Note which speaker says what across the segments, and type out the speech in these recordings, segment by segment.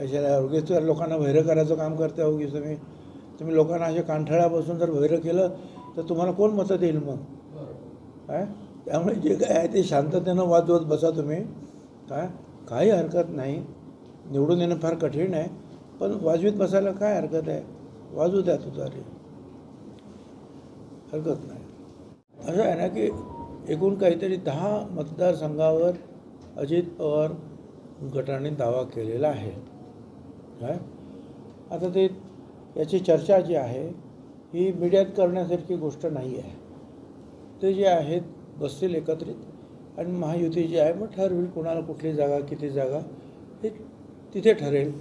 Speaker 1: कशाला? उगीच तर लोकांना भैरं करायचं काम करता उगीच तुम्ही. तुम्ही लोकांना असे कानठळ्यापासून जर भैरं केलं तर तुम्हाला कोण मतं देईल मग? काय? त्यामुळे जे काय आहे ते शांततेनं वाजवत बसा तुम्ही. काय? काही हरकत नाही. निवडून येणं फार कठीण आहे. पण वाजवीत बसायला काय हरकत आहे? वाजू द्या तुझारी हरकत नाही. असं आहे ना की एकूण काहीतरी दहा मतदारसंघावर अजित पवार गटाने दावा केलेला आहे. काय? आता ते याची चर्चा जी आहे ही मीडियात करण्यासारखी गोष्ट नाही आहे. ते जे आहेत बसतील एकत्रित. आणि महायुती जी आहे मग ठरवेल कोणाला कुठली जागा किती जागा हे तिथे ठरेल.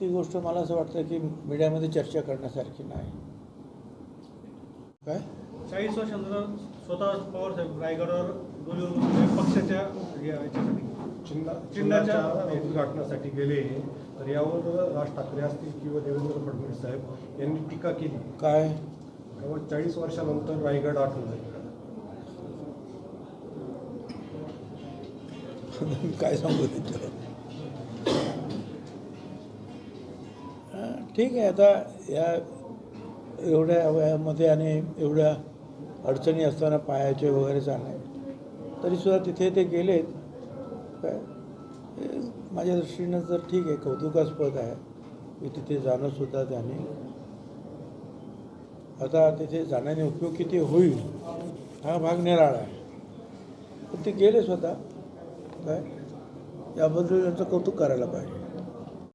Speaker 1: ती गोष्ट मला असं वाटतं की मीडियामध्ये चर्चा करण्यासारखी नाही. काय?
Speaker 2: चाळीस वर्षानंतर स्वतः पवार साहेब रायगडावर पक्षाच्या
Speaker 3: चिन्ह
Speaker 2: चिन्हाच्या-
Speaker 3: उद्घाटनासाठी गेले तर यावर राज ठाकरे असतील किंवा देवेंद्र फडणवीस साहेब यांनी टीका केली.
Speaker 1: काय?
Speaker 3: केवळ चाळीस वर्षानंतर रायगड आठवलं
Speaker 1: काय सांगू हां, ठीक आहे. आता या एवढ्या वयामध्ये आणि एवढ्या अडचणी असताना पायाचे वगैरे चालणे तरीसुद्धा तिथे ते गेलेत. काय? हे माझ्या दृष्टीनं तर ठीक आहे कौतुकास्पद आहे. की तिथे जाणंसुद्धा त्याने. आता तिथे जाण्याने उपयोग किती होईल हा भाग निराळा आहे. पण ते गेले स्वतः. काय? याबद्दल त्यांचं कौतुक करायला पाहिजे.